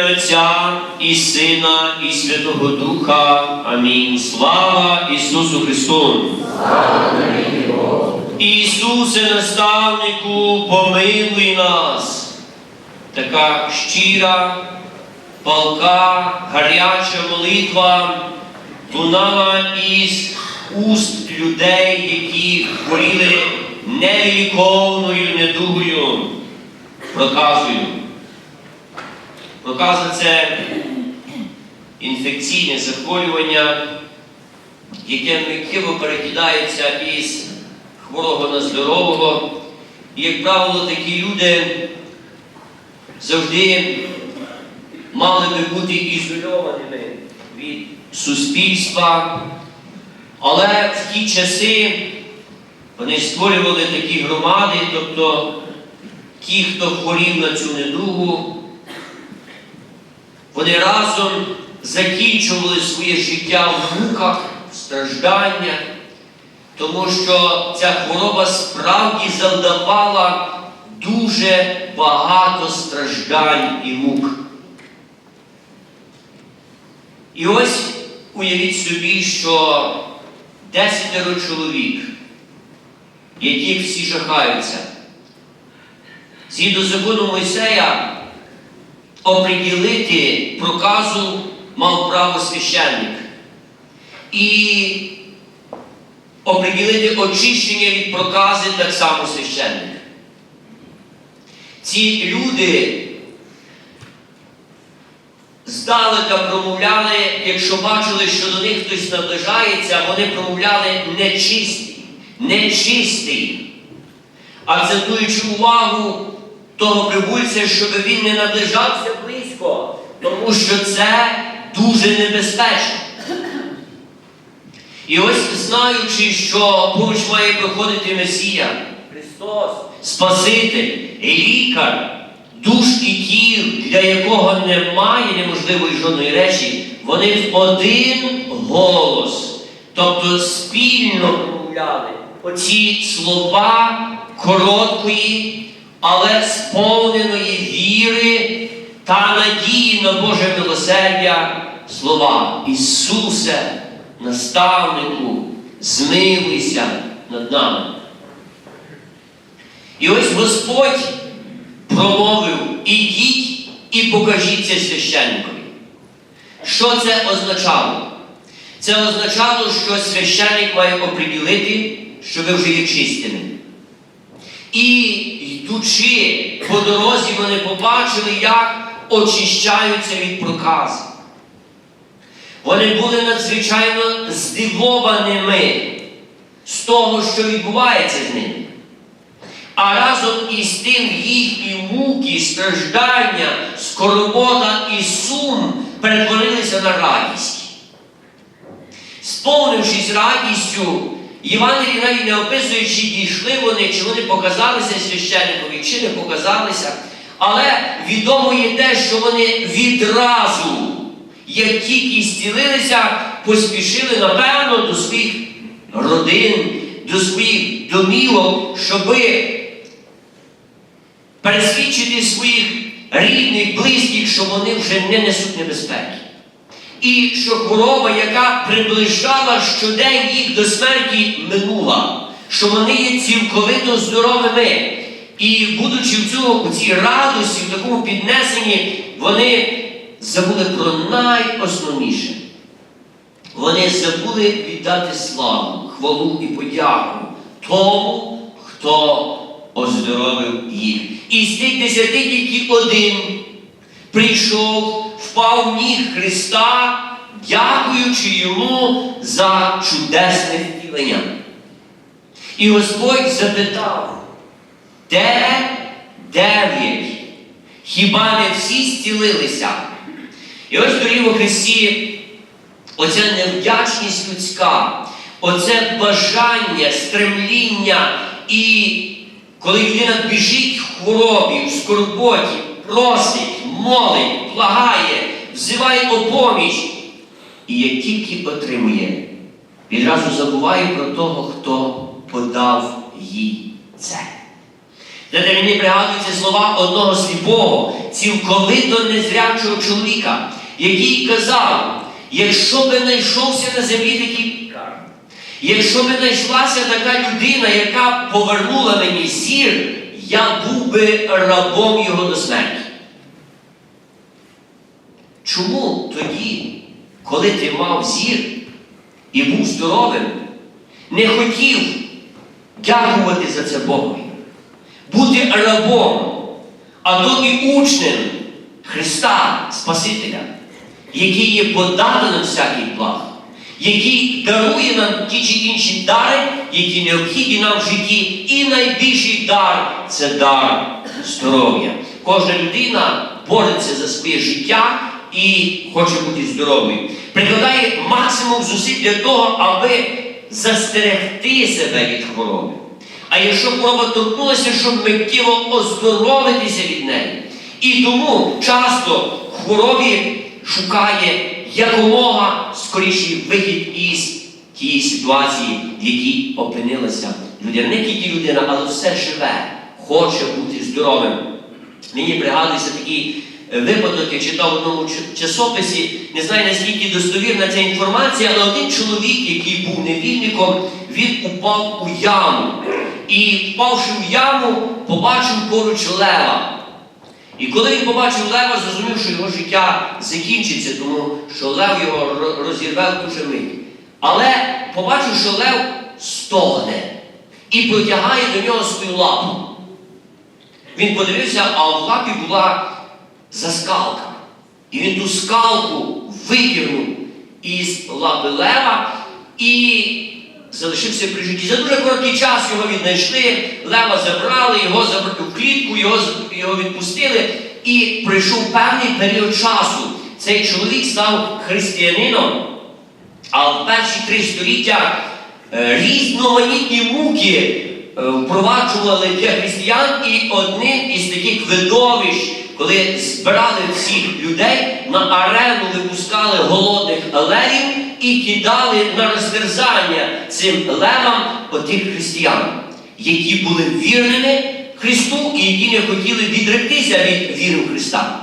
Отця і Сина, і Святого Духа. Амінь. Слава Ісусу Христу! Ісусе, наставнику, помилуй нас. Така щира, палка, гаряча молитва лунала із уст людей, які хворіли невіліковною недугою, проказою. Проказа це інфекційне захворювання, яке миттєво перекидається із хворого на здорового. І, як правило, такі люди завжди мали би бути ізольованими від суспільства. Але в ті часи вони створювали такі громади, тобто ті, хто хворів на цю недугу, вони разом закінчували своє життя в муках, в стражданнях, тому що ця хвороба справді завдавала дуже багато страждань і мук. І ось уявіть собі, що десятеро чоловік, яких всі жахаються, згідно закону Мойсея, оприділити проказу мав право священник. І оприділити очищення від прокази так само священник. Ці люди здалека промовляли, якщо бачили, що до них хтось наближається, вони промовляли нечистий, нечистий, акцентуючи увагу того прибульця, щоб він не наближався близько, тому що це дуже небезпечно. І ось знаючи, що поруч має проходити Месія, Христос, Спаситель, лікар, душ і тіл, для якого немає неможливої жодної речі, вони в один голос, тобто спільно промовляли оці слова короткої, але сповненої віри та надії на Боже милосердя слова Ісусе, наставнику, змилуйся над нами. І ось Господь промовив, ідіть і покажіться священникові. Що це означало? Це означало, що священник має оприділити, що ви вже є чистими. І йдучи по дорозі, вони побачили, як очищаються від проказу. Вони були надзвичайно здивованими з того, що відбувається з ними. А разом із тим їхні муки, страждання, скорбота і сум перетворилися на радість. Сповнившись радістю, Євангелій навіть не описує, чи дійшли вони, чи вони показалися священникові, чи не показалися. Але відомо є те, що вони відразу, як тільки зцілилися, поспішили, напевно, до своїх родин, до своїх домівок, щоби пересвідчити своїх рідних, близьких, що вони вже не несуть небезпеки. І що хвороба, яка приближала щодень їх до смерті, минула, що вони є цілковито здоровими. І, будучи в цьому, у цій радості, в такому піднесенні, вони забули про найосновніше. Вони забули віддати славу, хвалу і подяку тому, хто оздоровив їх. І з тих десяти тільки один прийшов, впав ніг Христа, дякуючи йому за чудесне втілення. І Господь запитав, де дев'ять? Хіба не всі зцілилися? І ось доріг у Христі оця невдячність людська, оце бажання, стремління, і коли людина біжить в хворобі, в скорботі, просить, молить, благає, взиває о поміч, і як тільки отримує, відразу забуває про того, хто подав їй це. Знаєте, мені пригадуються слова одного сліпого, цілковито незрячого чоловіка, який казав, якщо би знайшовся на землі такий лікар, якщо би знайшлася така людина, яка повернула мені зір, я був би рабом його до смерті. Чому тоді, коли ти мав зір і був здоровим, не хотів дякувати за це Богові, бути рабом, а то і учнем Христа Спасителя, який є подателем всяких благ, який дарує нам ті чи інші дари, які необхідні нам в житті, і найбільший дар це дар здоров'я. Кожна людина бореться за своє життя і хоче бути здоровою. Прикладає максимум зусиль для того, аби застерегти себе від хвороби. А якщо хвороба торкнулася, щоб миттєво оздоровитися від неї. І тому часто хворобі шукає якомога скоріший вихід із тієї ситуації, в якій опинилася людина. Не тільки людина, але все живе, хоче бути здоровим. Мені пригадується такий випадок, я читав в одному часописі, не знаю наскільки достовірна ця інформація, але один чоловік, який був невільником, він упав у яму. І впавши в яму, побачив поруч лева. І коли він побачив лева, зрозумів, що його життя закінчиться, тому що лев його розірве в дуже мить. Але побачив, що лев стогне і протягає до нього свою лапу. Він подивився, а в лапі була заскалка. І він ту скалку викинув із лапи лева і залишився при житті. За дуже короткий час його віднайшли, лева забрали, його забрали в клітку, його, його відпустили. І пройшов певний період часу. Цей чоловік став християнином. А в перші три століття е, різноманітні муки е, впроваджували для християн, і одним із таких видовищ, коли збирали всіх людей, на арену випускали голодних левів і кидали на розтерзання цим левам отих християн, які були вірними Христу і які не хотіли відректися від віри в Христа.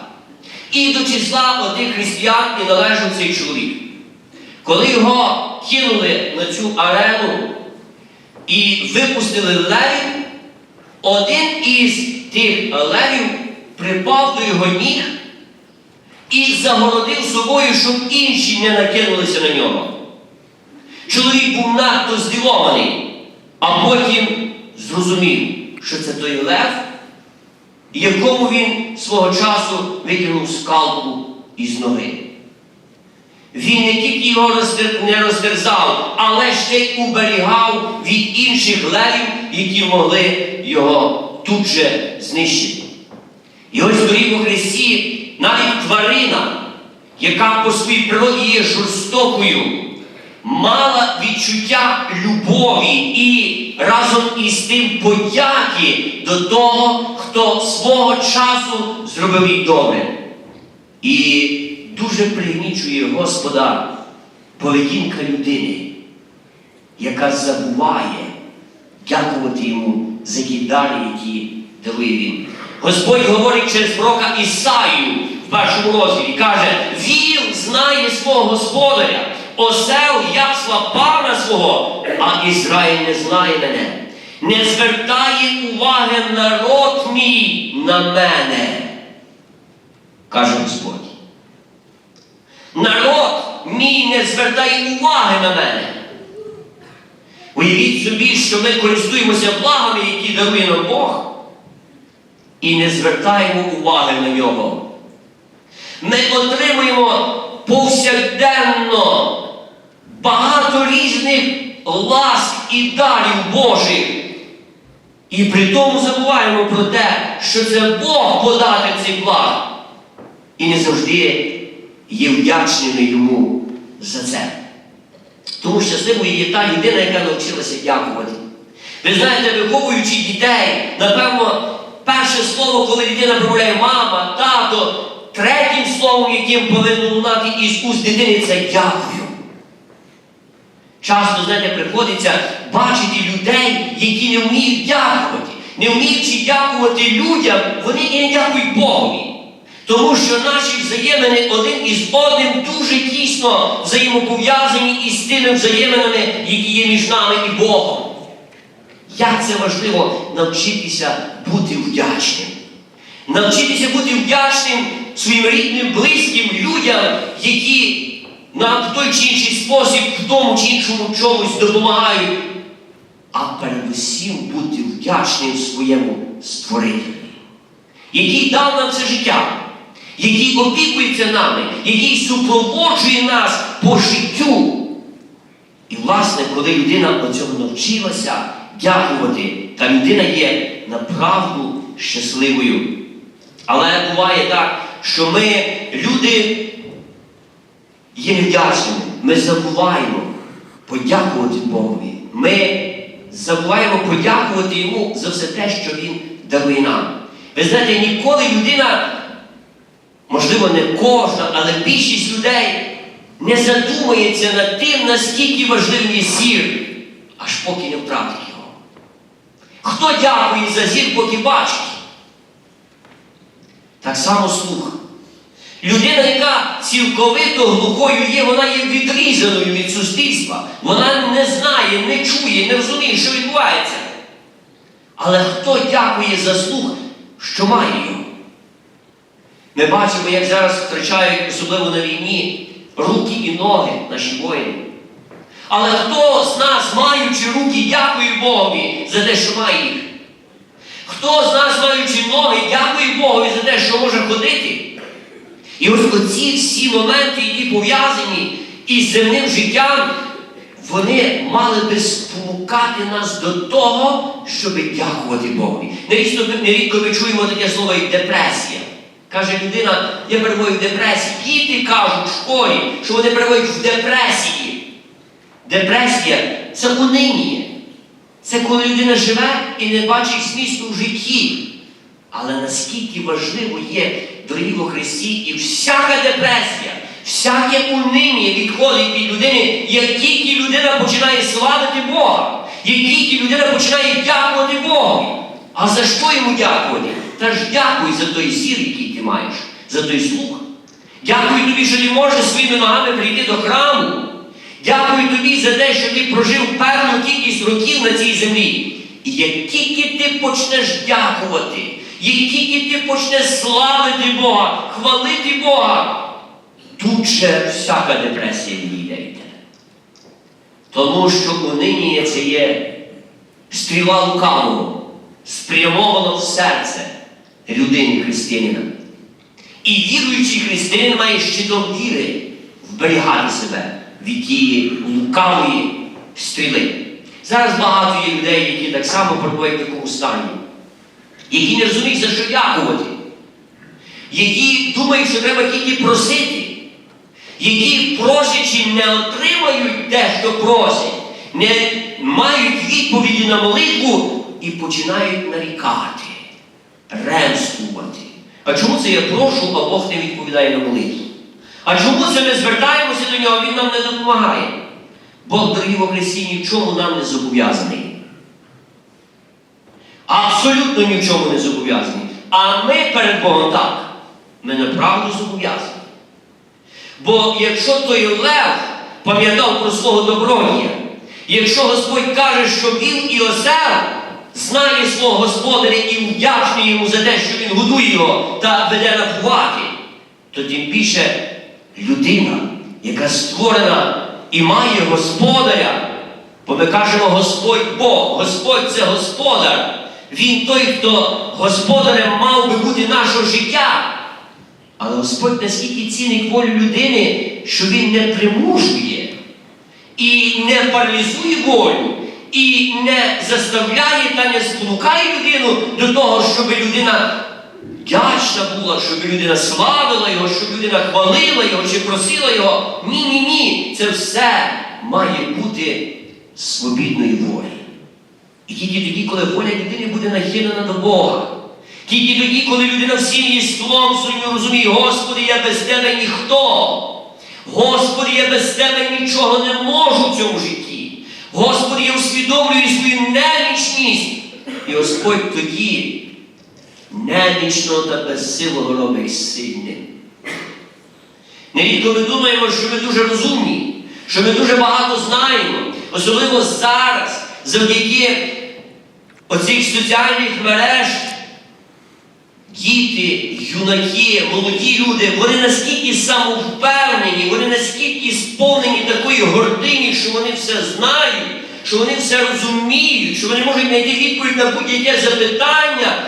І до числа отих християн і належав цей чоловік. Коли його кинули на цю арену і випустили левів, один із тих левів припав до його ніг і загородив собою, щоб інші не накинулися на нього. Чоловік був надто здивований, а потім зрозумів, що це той лев, якому він свого часу викинув скалку із ноги. Він не тільки його не розтерзав, але ще й уберігав від інших левів, які могли його тут же знищити. І ось доріг у Христі навіть тварина, яка по своїй природі є жорстокою, мала відчуття любові і разом із тим подяки до того, хто свого часу зробив їй добре. І дуже пригнічує Господа поведінка людини, яка забуває дякувати йому за ті дари, які дарує він. Господь говорить через пророка Ісаю в першому розділі, каже, Віл знає свого господаря, осел ясла пана свого, а Ізраїль не знає мене. Не звертає уваги народ мій на мене, каже Господь. Народ мій не звертає уваги на мене. Уявіть собі, що ми користуємося благами, які дарує нам Бог, і не звертаємо уваги на нього. Ми отримуємо повсякденно багато різних ласк і дарів Божих. І при тому забуваємо про те, що це Бог подати цих благ. І не завжди є вдячними йому за це. Тому щасливою є та людина, яка навчилася дякувати. Ви знаєте, виховуючи дітей, напевно, перше слово, коли дитина промовляє мама, тато, третім словом, яким повинно лунати із уст дитини, це дякую. Часто, знаєте, приходиться бачити людей, які не вміють дякувати. Не вміючи дякувати людям, вони не дякують Богові. Тому що наші взаємини один із одним дуже тісно взаємопов'язані із тими взаєминами, які є між нами і Богом. Як це важливо навчитися бути вдячним. Навчитися бути вдячним своїм рідним, близьким людям, які на той чи інший спосіб в тому чи іншому чомусь допомагають. А передусім бути вдячним своєму створителю, який дав нам це життя, який опікується нами, який супроводжує нас по життю. І, власне, коли людина до цього навчилася дякувати, та людина є направду щасливою. Але буває так, що ми, люди, є невдячними. Ми забуваємо подякувати Богові. Ми забуваємо подякувати Йому за все те, що Він дарує нам. Ви знаєте, ніколи людина, можливо, не кожна, але більшість людей не задумається над тим, наскільки важливий є зір, аж поки не втратить. Хто дякує за зір, поки бачить? Так само слух. Людина, яка цілковито глухою є, вона є відрізаною від суспільства. Вона не знає, не чує, не розуміє, що відбувається. Але хто дякує за слух, що має його? Ми бачимо, як зараз втрачають, особливо на війні, руки і ноги наші воїни. Але хто з нас, маючи руки, дякує Богові за те, що має їх? Хто з нас, маючи ноги, дякує Богові за те, що може ходити? І ось оці всі моменти, які пов'язані із земним життям, вони мали би спонукати нас до того, щоб дякувати Богові. Нерідко, нерідко ми чуємо таке слово як депресія. Каже людина, я перебуваю в депресії. Діти кажуть в школі, що вони перебувають в депресії. Депресія це униння. Це коли людина живе і не бачить змісту в житті. Але наскільки важливо є, дорогі во Христі, і всяка депресія, всяке униння відходить від людини, як тільки людина починає славити Бога, як тільки людина починає дякувати Богу. А за що йому дякувати? Та ж дякуй за той зір, який ти маєш, за той слух. Дякую тобі, що ти можеш своїми ногами прийти до храму. Дякую тобі за те, що ти прожив певну кількість років на цій землі. І як тільки ти почнеш дякувати, як тільки ти почнеш славити Бога, хвалити Бога, тут же всяка депресія відійде від. Тому що униння це є стріла лукавого, спрямовано в серце людини християнина. І віруючий християнин має щитом віри вберігати себе від тієї лукавої стріли. Зараз багато є людей, які так само перебувають в такому стані, які не розуміють, за що дякувати, які думають, що треба тільки просити, які просячи не отримають те, що просять, не мають відповіді на молитву і починають нарікати, ремствувати. А чому це я прошу, а Бог не відповідає на молитву? А чому це ми звертаємося до нього, він нам не допомагає? Бог, дорогі во Христі, ні в чому нам не зобов'язаний. Абсолютно ні в чому не зобов'язаний. А ми перед Богом так. Ми направду зобов'язані. Бо якщо той Лев пам'ятав про свого добродія, якщо Господь каже, що він і осел знає свого господаря і вдячний йому за те, що він годує його та веде напувати, то тим більше людина, яка створена і має господаря, бо ми кажемо Господь Бог, Господь це господар. Він той, хто господарем мав би бути нашого життя. Але Господь наскільки цінить волю людини, що Він не примушує і не паралізує волю, і не заставляє та не спонукає людину до того, щоб людина вдячна була, щоб людина славила його, щоб людина хвалила його чи просила його. Ні, ні, ні. Це все має бути свобідної волі. І тільки тоді, коли воля людини буде нахилена до Бога. Тільки тоді, коли людина всім її словом своїм розуміє, Господи, я без тебе ніхто. Господи, я без тебе нічого не можу в цьому житті. Господи, я усвідомлюю свою немічність. І Господь тоді немічного та безсилого робить сильним. Нерідко ми думаємо, що ми дуже розумні, що ми дуже багато знаємо, особливо зараз, завдяки оцих соціальних мереж, діти, юнаки, молоді люди, вони наскільки самовпевнені, вони наскільки сповнені такої гордині, що вони все знають, що вони все розуміють, що вони можуть знайти відповідь на будь-яке запитання,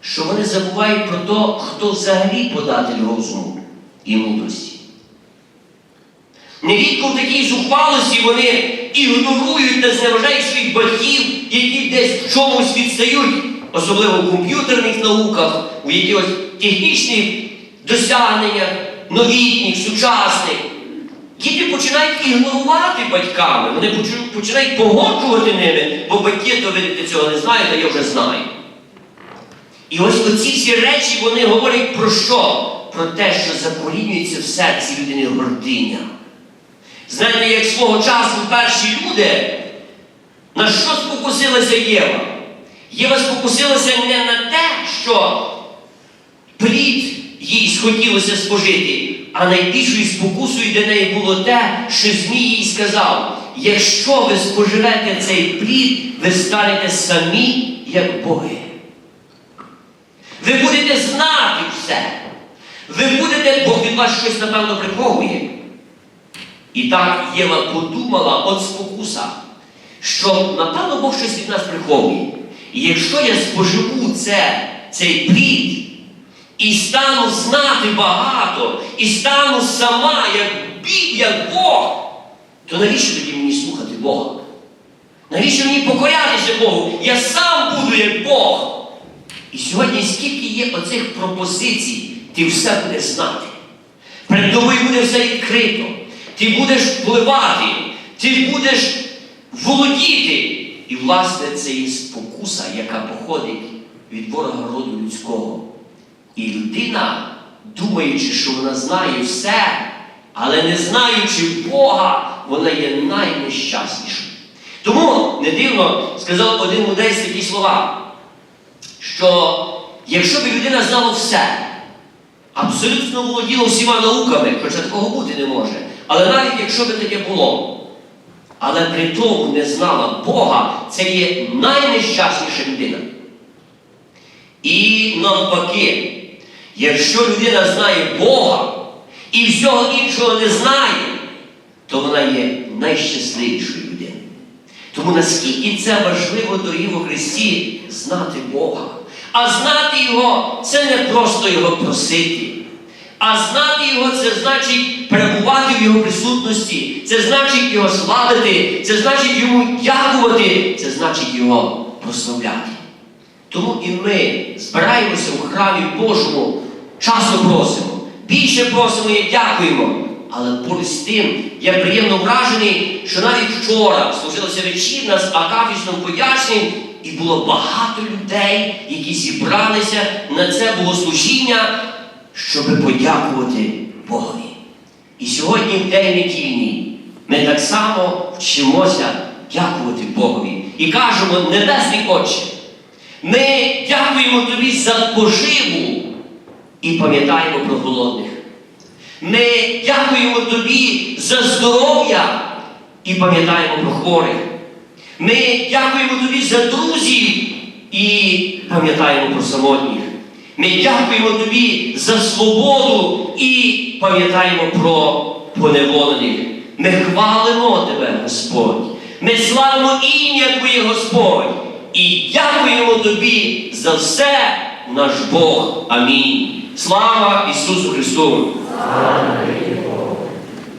що вони забувають про те, хто взагалі податель розуму і мудрості. Нерідко в такій зухвалості вони ігнорують та зневажають своїх батьків, які десь в чомусь відстають, особливо в комп'ютерних науках, у якихось технічних досягненнях, новітніх, сучасних. Діти починають ігнорувати батьками, вони починають погоджувати ними, бо батьки, то видите, цього не знають, а я вже знаю. І ось оці всі речі вони говорять про що? Про те, що закорінюється в серці людини гординя. Знаєте, як свого часу перші люди, на що спокусилася Єва? Єва спокусилася не на те, що плід їй схотілося спожити, а найбільшою спокусою для неї було те, що Змій їй сказав: якщо ви споживете цей плід, ви станете самі, як боги. Ви будете знати все. Ви будете, Бог від вас щось, напевно, приховує. І так Єва подумала от спокуса, що, напевно, Бог щось від нас приховує. І якщо я споживу це, цей плід, і стану знати багато, і стану сама, як бій, як Бог, то навіщо тоді мені слухати Бога? Навіщо мені покорятися Богу? Я сам буду як Бог. І сьогодні скільки є оцих пропозицій, ти все будеш знати. Перед тобою буде все відкрито. Ти будеш впливати, ти будеш володіти. І, власне, це і спокуса, яка походить від ворога роду людського. І людина, думаючи, що вона знає все, але не знаючи Бога, вона є найнещаснішою. Тому не дивно сказав один мудрець такі слова, що якщо б людина знала все, абсолютно володіла всіма науками, хоча такого бути не може, але навіть якщо би таке було, але при тому не знала Бога, це є найнещасніша людина. І навпаки, якщо людина знає Бога і всього іншого не знає, то вона є найщасливішою. Тому наскільки це важливо, дорогі во Христі, знати Бога. А знати Його це не просто Його просити. А знати Його це значить перебувати в Його присутності, це значить Його славити, це значить Йому дякувати, це значить Його прославляти. Тому і ми збираємося у храмі Божому, часто просимо, більше просимо і дякуємо. Але поруч з тим я приємно вражений, що навіть вчора служилася вечірна з акафічним поясненням, і було багато людей, які зібралися на це богослужіння, щоб подякувати Богові. І сьогодні, в день недільний, ми так само вчимося дякувати Богові. І кажемо, Небесний Отче, ми дякуємо Тобі за поживу і пам'ятаємо про голодних. Ми дякуємо Тобі за здоров'я і пам'ятаємо про хворих. Ми дякуємо Тобі за друзів і пам'ятаємо про самотніх. Ми дякуємо Тобі за свободу і пам'ятаємо про поневолених. Ми хвалимо Тебе, Господь. Ми славимо ім'я Твоє, Господь. І дякуємо Тобі за все, наш Бог. Амінь. Слава Ісусу Христу! Слава